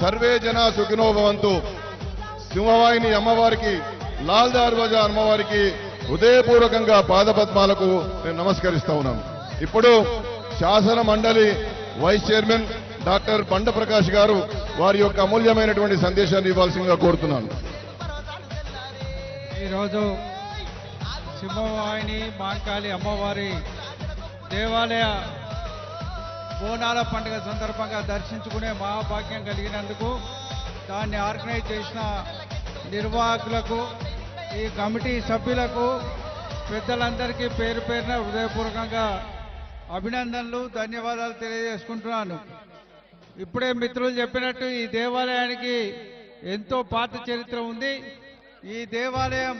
Survey జన సుఖినోభవంతు సింహవాహిని అమ్మవారికి లాల్ దర్వాజా అమ్మవారికి హృదయపూర్వకంగా పాదపద్మాలకు నేను నమస్కరిస్తా ఉన్నాను. ఇప్పుడు శాసన మండలి వైస్ చైర్మన్ డాక్టర్ బండ ప్రకాష్ గారు వారి యొక్క అమూల్యమైనటువంటి సందేశాన్ని ఇవ్వాల్సిందిగా కోరుతున్నాను. ఈరోజు సింహవాహిని మాంకాళి అమ్మవారి దేవాలయ బోనాల పండుగ సందర్భంగా దర్శించుకునే మహాభాగ్యం కలిగినందుకు దాన్ని ఆర్గనైజ్ చేసిన నిర్వాహకులకు ఈ కమిటీ సభ్యులకు పెద్దలందరికీ పేరు పేరున హృదయపూర్వకంగా అభినందనలు ధన్యవాదాలు తెలియజేసుకుంటున్నాను. ఇప్పుడే మిత్రులు చెప్పినట్టు ఈ దేవాలయానికి ఎంతో పాత చరిత్ర ఉంది. ఈ దేవాలయం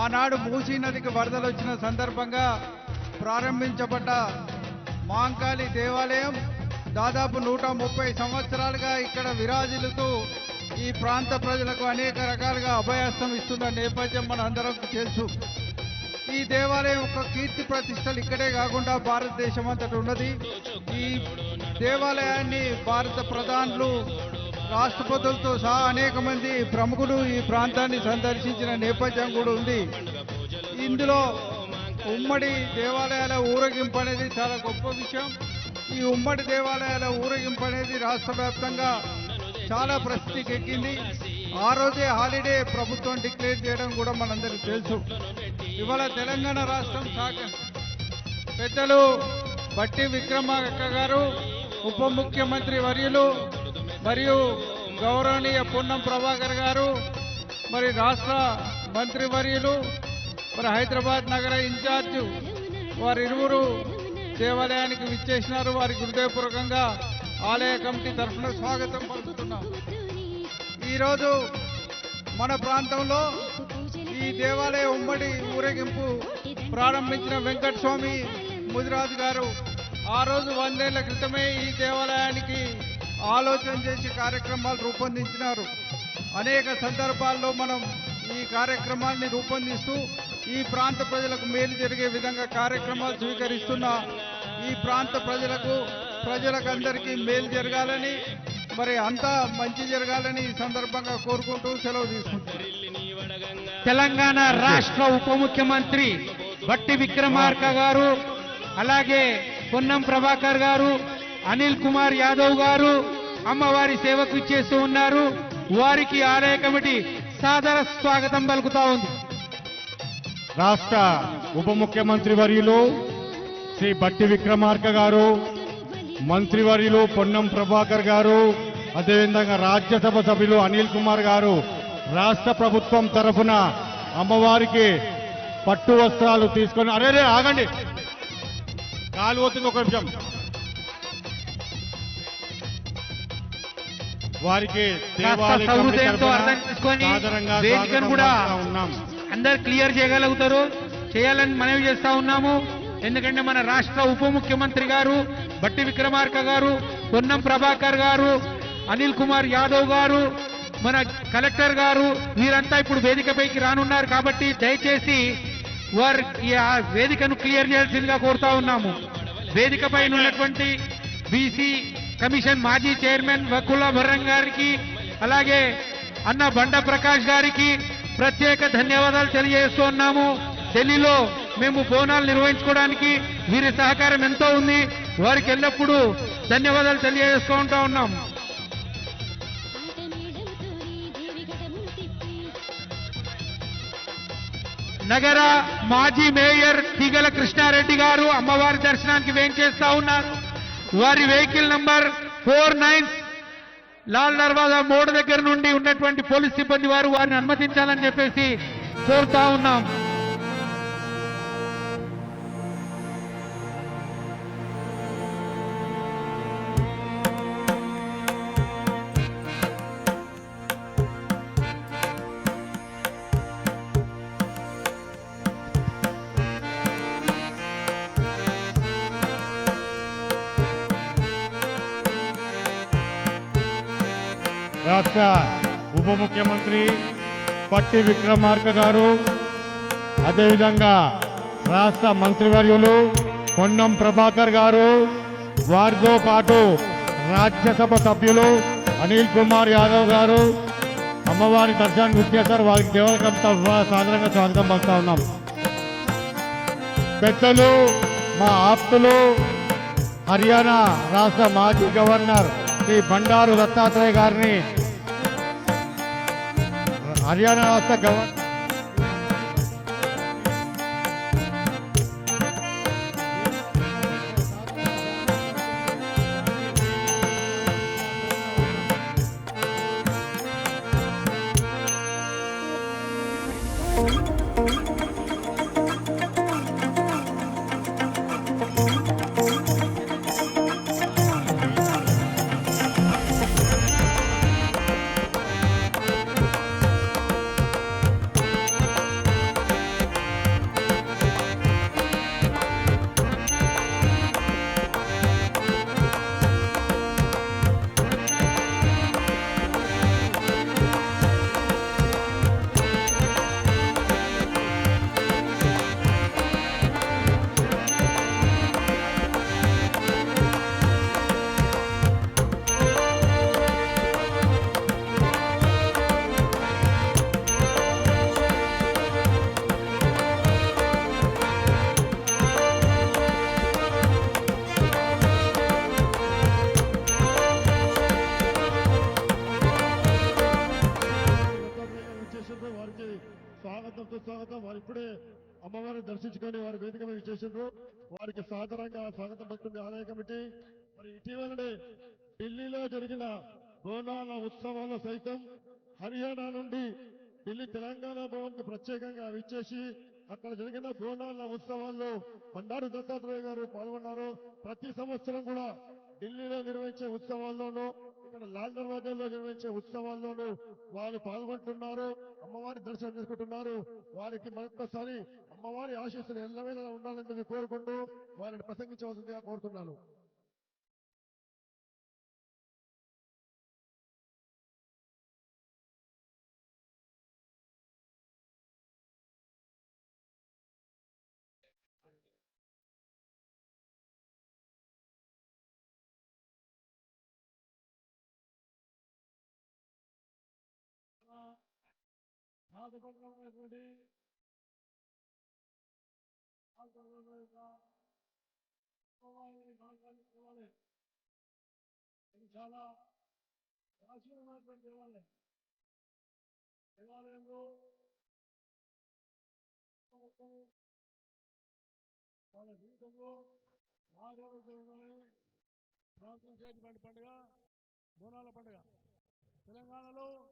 ఆనాడు మూసీ నదికి వరదలు వచ్చిన సందర్భంగా ప్రారంభించబడ్డ మాంకాళి దేవాలయం దాదాపు నూట ముప్పై సంవత్సరాలుగా ఇక్కడ విరాజిల్లుతూ ఈ ప్రాంత ప్రజలకు అనేక రకాలుగా అభయాస్తం ఇస్తున్న నేపథ్యం మన అందరం తెలుసు. ఈ దేవాలయం యొక్క కీర్తి ప్రతిష్టలు ఇక్కడే కాకుండా భారతదేశం అంతటి ఉన్నది. ఈ దేవాలయాన్ని భారత ప్రధానులు రాష్ట్రపతులతో సహా అనేక మంది ప్రముఖులు ఈ ప్రాంతాన్ని సందర్శించిన నేపథ్యం కూడా ఉంది. ఇందులో ఉమ్మడి దేవాలయాల ఊరేగింపు అనేది చాలా గొప్ప విషయం. ఈ ఉమ్మడి దేవాలయాల ఊరేగింపు అనేది రాష్ట్ర వ్యాప్తంగా చాలా ప్రసిద్ధికి ఎక్కింది. ఆ రోజే హాలిడే ప్రభుత్వం డిక్లేర్ చేయడం కూడా మనందరికీ తెలుసు. ఇవాళ తెలంగాణ రాష్ట్రం శాఖ పెద్దలు బట్టి విక్రమార్క గారు ఉప ముఖ్యమంత్రి వర్యులు మరియు గౌరవనీయ పొన్నం ప్రభాకర్ గారు మరి రాష్ట్ర మంత్రి వర్యులు మరి హైదరాబాద్ నగర ఇన్ఛార్జ్ వారి ఇరువురు దేవాలయానికి విచ్చేసినారు. వారికి హృదయపూర్వకంగా ఆలయ కమిటీ తరఫున స్వాగతం పలుకుతున్నాం. ఈరోజు మన ప్రాంతంలో ఈ దేవాలయ ఉమ్మడి ఊరేగింపు ప్రారంభించిన వెంకట స్వామి ముదిరాజు గారు ఆ రోజు వందేళ్ళ క్రితమే ఈ దేవాలయానికి ఆలోచన చేసి కార్యక్రమాలు రూపొందించినారు. అనేక సందర్భాల్లో మనం ఈ కార్యక్రమాన్ని రూపొందిస్తూ ఈ ప్రాంత ప్రజలకు మేలు జరిగే విధంగా కార్యక్రమాలు స్వీకరిస్తున్న ఈ ప్రాంత ప్రజలకు ప్రజలకు అందరికీ మేలు జరగాలని మరి అంతా మంచి జరగాలని ఈ సందర్భంగా కోరుకుంటూ సెలవు తీసుకుంటున్నారు తెలంగాణ రాష్ట్ర ఉప ముఖ్యమంత్రి బట్టి విక్రమార్క గారు అలాగే పొన్నం ప్రభాకర్ గారు అనిల్ కుమార్ యాదవ్ గారు అమ్మవారి సేవకు ఇచ్చేస్తూ ఉన్నారు. వారికి ఆలయ కమిటీ సాదర స్వాగతం పలుకుతా ఉంది. రాష్ట్ర ఉప ముఖ్యమంత్రి వర్యులు శ్రీ బట్టి విక్రమార్క గారు మంత్రివర్యులు పొన్నం ప్రభాకర్ గారు అదేవిధంగా రాజ్యసభ సభ్యులు అనిల్ కుమార్ గారు రాష్ట్ర ప్రభుత్వం తరఫున అమ్మవారికి పట్టు వస్త్రాలు తీసుకొని అరే రే ఆగండి. కాలు పోతుంది ఒక నిమిషం. వారికి సౌహృదయంతో అర్థం చేసుకొని వేదికను కూడా అందరు క్లియర్ చేయగలుగుతారు. చేయాలని మనవి చేస్తా ఉన్నాము. ఎందుకంటే మన రాష్ట్ర ఉప ముఖ్యమంత్రి గారు బట్టి విక్రమార్క గారు పొన్నం ప్రభాకర్ గారు అనిల్ కుమార్ యాదవ్ గారు మన కలెక్టర్ గారు వీరంతా ఇప్పుడు వేదికపైకి రానున్నారు కాబట్టి దయచేసి వారి వేదికను క్లియర్ చేయాల్సిందిగా కోరుతా ఉన్నాము. వేదిక పైన ఉన్నటువంటి బీసీ కమిషన్ మాజీ చైర్మన్ వకుల భరం గారికి అలాగే అన్న బండ ప్రకాష్ గారికి ప్రత్యేక ధన్యవాదాలు తెలియజేస్తున్నాము ఢిల్లీలో మేము బోనాలు నిర్వహించుకోవడానికి వీరి సహకారం ఎంతో ఉంది. వారికి ఎల్లప్పుడూ ధన్యవాదాలు తెలియజేసుకుంటా ఉన్నాం. నగర మాజీ మేయర్ తీగల కృష్ణారెడ్డి గారు అమ్మవారి దర్శనానికి వేంచేస్తా ఉన్నారు. వారి vehicle number four nine Lal Darwaza mode దగ్గర నుండి ఉన్నటువంటి పోలీస్ సిబ్బంది వారు వారిని అనుమతించాలని చెప్పేసి కోరుతా ఉన్నాం. రాష్ట్ర ఉప ముఖ్యమంత్రి పట్టి విక్రమార్క గారు అదేవిధంగా రాష్ట్ర మంత్రివర్యులు పొన్నం ప్రభాకర్ గారు వారితో పాటు రాజ్యసభ సభ్యులు అనిల్ కుమార్ యాదవ్ గారు అమ్మవారి దర్శనానికి వచ్చేసారు వారికి దేవకంత సాధారణంగా స్వాగతం పలుకుతా ఉన్నాం. పెద్దలు మా ఆప్తులు హర్యానా రాష్ట్ర మాజీ గవర్నర్ శ్రీ బండారు దత్తాత్రేయ గారిని హర్యానా రాష్ట్ర గవర్నర్ అమ్మవారిని దర్శించుకొని వారి వేదిక మీద చేసిండ్రు. వారికి సాధారణంగా స్వాగతం పడుతుంది ఆలయ కమిటీ. మరి ఇటీవలనే ఢిల్లీలో జరిగిన బోనాల ఉత్సవాల్లో సైతం హర్యానా నుండి ఢిల్లీ తెలంగాణ భవన్ ప్రత్యేకంగా విచ్చేసి అక్కడ జరిగిన బోనాల ఉత్సవాల్లో బండారు దత్తాత్రేయ గారు పాల్గొన్నారు. ప్రతి సంవత్సరం కూడా ఢిల్లీలో నిర్వహించే ఉత్సవాల్లోనూ ఇక్కడ లాల్ దర్వాజాలో నిర్వహించే ఉత్సవాల్లోనూ వారు పాల్గొంటున్నారు. అమ్మవారి దర్శనం చేసుకుంటున్నారు. వారికి మరొకసారి అమ్మవారి ఆశీస్సులు ఎల్లవేళ ఉండాలని కోరుకుంటూ వారిని ప్రసంగించవలసిందిగా కోరుతున్నాను సాధకున్నటువంటి అమ్మవారిని కాపాడుకోవాలి. ఇది చాలా ప్రాచీనమైనటువంటి దేవాలయం దేవాలయంలో వాళ్ళ జీవితంలో మాధవని ప్రాంతం పండుగ బోనాల పండుగ తెలంగాణలో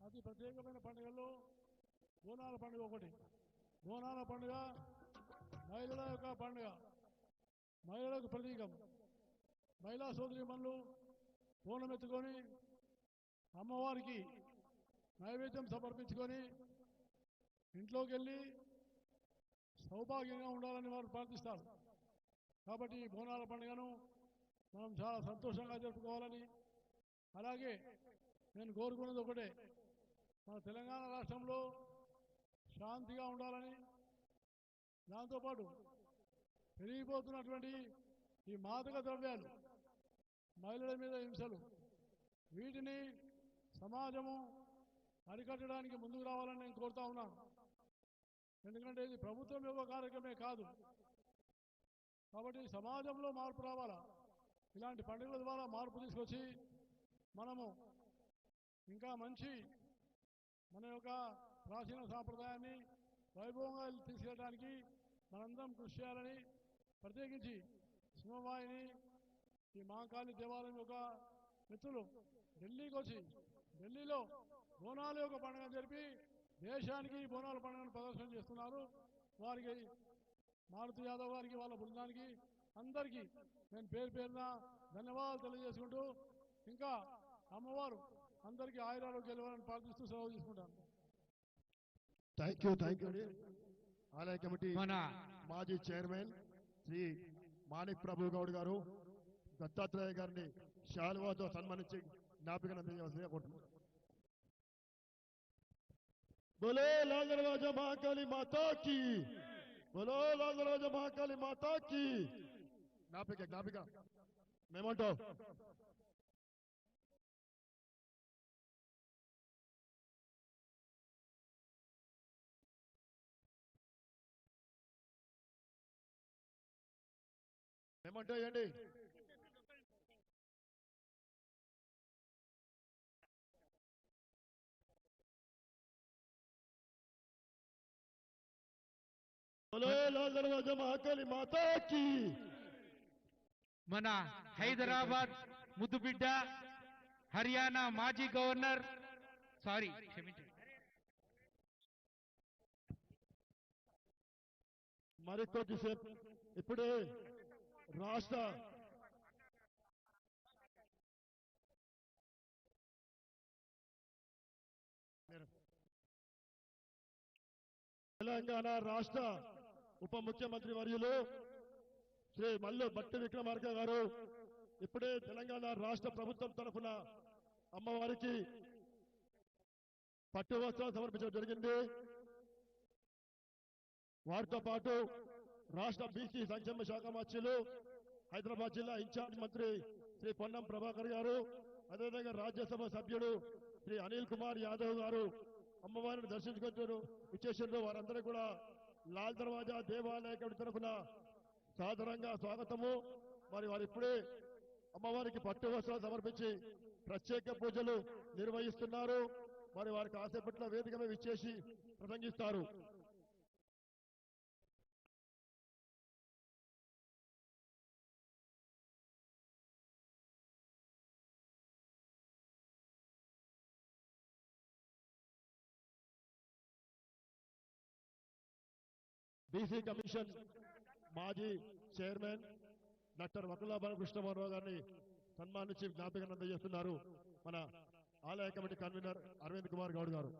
అతి ప్రత్యేకమైన పండుగల్లో బోనాల పండుగ ఒకటి బోనాల పండుగ మహిళల యొక్క పండుగ. మహిళలకు ప్రతీకం. మహిళా సోదరిమణులు బోనం ఎత్తుకొని అమ్మవారికి నైవేద్యం సమర్పించుకొని ఇంట్లోకి వెళ్ళి సౌభాగ్యంగా ఉండాలని వారు ప్రార్థిస్తారు. కాబట్టి ఈ బోనాల పండుగను మనం చాలా సంతోషంగా జరుపుకోవాలని అలాగే నేను కోరుకున్నది ఒకటే. మన తెలంగాణ రాష్ట్రంలో శాంతిగా ఉండాలని దాంతోపాటు పెరిగిపోతున్నటువంటి ఈ మాదక ద్రవ్యాలు మహిళల మీద హింసలు వీటిని సమాజము అరికట్టడానికి ముందుకు రావాలని నేను కోరుతా ఉన్నాను ఎందుకంటే ఇది ప్రభుత్వం యొక్క కార్యక్రమే కాదు. కాబట్టి సమాజంలో మార్పు రావాలా? ఇలాంటి పండుగల ద్వారా మార్పు తీసుకొచ్చి మనము ఇంకా మంచి మన యొక్క ప్రాచీన సాంప్రదాయాన్ని వైభవంగా తీసుకెళ్ళడానికి మనందరం కృషి చేయాలని ప్రత్యేకించి సింహవాహిని ఈ మహాకాళి దేవాలయం యొక్క మిత్రులు ఢిల్లీకి వచ్చి ఢిల్లీలో బోనాల యొక్క పండుగ జరిపి దేశానికి బోనాల పండుగను ప్రదర్శన చేస్తున్నారు. వారికి మారుతి యాదవ్ గారికి వాళ్ళ బృందానికి అందరికీ నేను పేరు పేరున ధన్యవాదాలు తెలియజేసుకుంటూ ఇంకా అమ్మవారు అందరికీ ఆయురారోగ్యాలు ఇవ్వాలని ప్రార్థిస్తూ సెలవు తీసుకుంటాను. థ్యాంక్ యూ థ్యాంక్ యూ ఆలయ కమిటీ మన మాజీ చైర్మన్ శ్రీ మాణిక్ ప్రభు గౌడ్ గారు దత్తాత్రేయ గారిని శాలువాతో సన్మానించి జ్ఞాపికను అందజేయవలసిందిగా కోరుతున్నాను బోలో లాల్ దర్వాజా మహాకాళి మాతా की బోలో లాల్ దర్వాజా మహాకాళి మాతా की జ్ఞాపిక జ్ఞాపిక. మేమంటో. ఏమంటాయండి? మన హైదరాబాద్ ముద్దుబిడ్డ హర్యానా మాజీ గవర్నర్ సారీ క్షమించండి. మరికొద్దిసేపు ఇప్పుడే రాష్ట్ర తెలంగాణ రాష్ట్ర ఉప ముఖ్యమంత్రి వర్యులు శ్రీ మల్లు భట్టి విక్రమార్క గారు ఇప్పుడే తెలంగాణ రాష్ట్ర ప్రభుత్వం తరఫున అమ్మవారికి పట్టు వస్త్రాలు సమర్పించడం జరిగింది. వారితో పాటు రాష్ట్ర బీసీ సంక్షేమ శాఖ మంత్రులు హైదరాబాద్ జిల్లా ఇన్ఛార్జ్ మంత్రి శ్రీ పొన్నం ప్రభాకర్ గారు అదేవిధంగా రాజ్యసభ సభ్యుడు శ్రీ అనిల్ కుమార్ యాదవ్ గారు అమ్మవారిని దర్శించుకొచ్చారు విచ్చేసారు వారందరూ కూడా లాల్ దర్వాజా దేవాలయ కమిటీ తరఫున సాధారణంగా స్వాగతము. మరి వారు ఇప్పుడే అమ్మవారికి పట్టు వస్త్రాలు సమర్పించి ప్రత్యేక పూజలు నిర్వహిస్తున్నారు. మరి వారికి కాసేపట్లో వేదిక మీద ఇచ్చేసి ప్రసంగిస్తారు. బీసీ కమిషన్ మాజీ చైర్మన్ డాక్టర్ వకులాభాన కృష్ణమోహన్ గారిని సన్మానించి జ్ఞాపికను అందజేస్తున్నారు మన ఆలయ కమిటీ కన్వీనర్ అరవింద్ కుమార్ గౌడ్ గారు.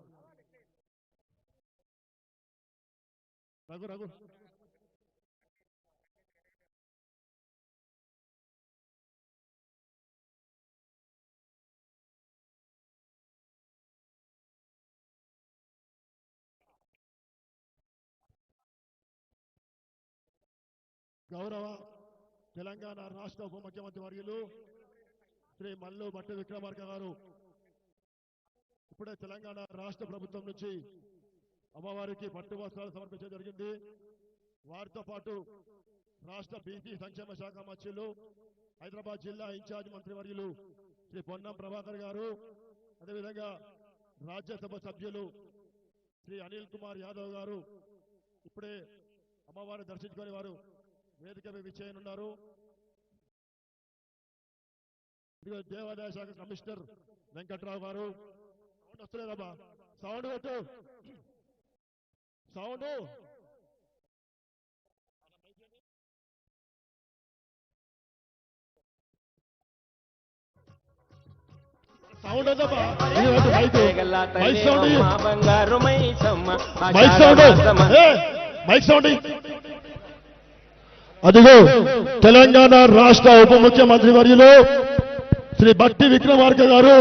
రఘు రఘు. గౌరవ తెలంగాణ రాష్ట్ర ఉప ముఖ్యమంత్రి వర్యులు శ్రీ మల్లు భట్టి విక్రమార్క గారు. ఇప్పుడే తెలంగాణ రాష్ట్ర ప్రభుత్వం నుంచి అమ్మవారికి పట్టు వస్త్రాలు సమర్పించడం జరిగింది. వారితో పాటు రాష్ట్ర బీసీ సంక్షేమ శాఖ మంత్రులు హైదరాబాద్ జిల్లా ఇన్ఛార్జ్ మంత్రివర్యులు శ్రీ పొన్నం ప్రభాకర్ గారు అదేవిధంగా రాజ్యసభ సభ్యులు శ్రీ అనిల్ కుమార్ యాదవ్ గారు. ఇప్పుడే అమ్మవారిని దర్శించుకొని వారు వేదిక మీద విచ్చేయనున్నారు ఇదిగో దేవాదాయ శాఖ కమిషనర్ వెంకట్రావు గారు. సౌండ్ వస్తలేదమ్మా సౌండ్ పెట్టు sound. Sound mike. Sound. Mike sound. అదిగో తెలంగాణ రాష్ట్ర ఉప ముఖ్యమంత్రి వర్యులు శ్రీ భట్టి విక్రమార్క గారు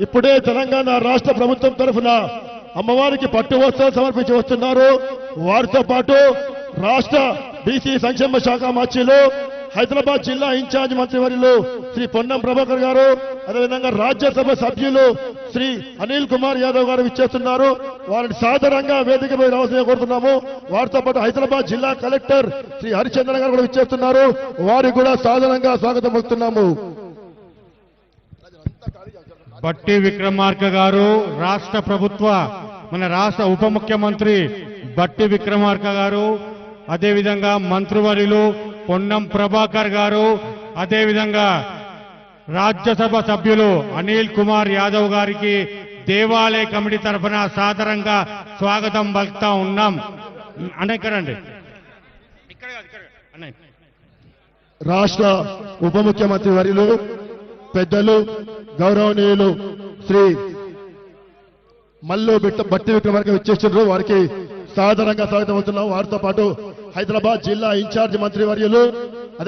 ఇప్పుడే తెలంగాణ రాష్ట్ర ప్రభుత్వం తరఫున అమ్మవారికి పట్టు వస్త్రాలు సమర్పించి వస్తున్నారు. వారితో పాటు రాష్ట్ర బీసీ సంక్షేమ శాఖ మార్చిలో హైదరాబాద్ జిల్లా ఇన్ఛార్జ్ మంత్రివర్యులు శ్రీ పొన్నం ప్రభాకర్ గారు అదేవిధంగా రాజ్యసభ సభ్యులు శ్రీ అనిల్ కుమార్ యాదవ్ గారు ఇచ్చేస్తున్నారు వారిని సాధారణంగా వేదిక మీద రావాల్సిందిగా కోరుతున్నాము. వారితో పాటు హైదరాబాద్ జిల్లా కలెక్టర్ శ్రీ హరిచంద్ర గారు కూడా ఇచ్చేస్తున్నారు వారికి కూడా సాధారణంగా స్వాగతం పలుకుతున్నాము. బట్టి విక్రమార్క గారు రాష్ట్ర ప్రభుత్వ మన రాష్ట్ర ఉప ముఖ్యమంత్రి బట్టి విక్రమార్క గారు అదేవిధంగా మంత్రివర్యులు పొన్నం ప్రభాకర్ గారు అదేవిధంగా రాజ్యసభ సభ్యులు అనిల్ కుమార్ యాదవ్ గారికి దేవాలయ కమిటీ తరఫున సాదరంగా స్వాగతం పలుకుతా ఉన్నాం. అన్న ఇక్కడండి రాష్ట్ర ఉప ముఖ్యమంత్రి వర్యులు పెద్దలు గౌరవనీయులు శ్రీ మల్లు బిట్ట బట్టి విక్రమార్క ఇచ్చేస్తున్నారు వారికి సాధారణంగా స్వాగతం అవుతున్నాం. వారితో పాటు హైదరాబాద్ జిల్లా ఇన్ఛార్జ్ మంత్రి వర్యులు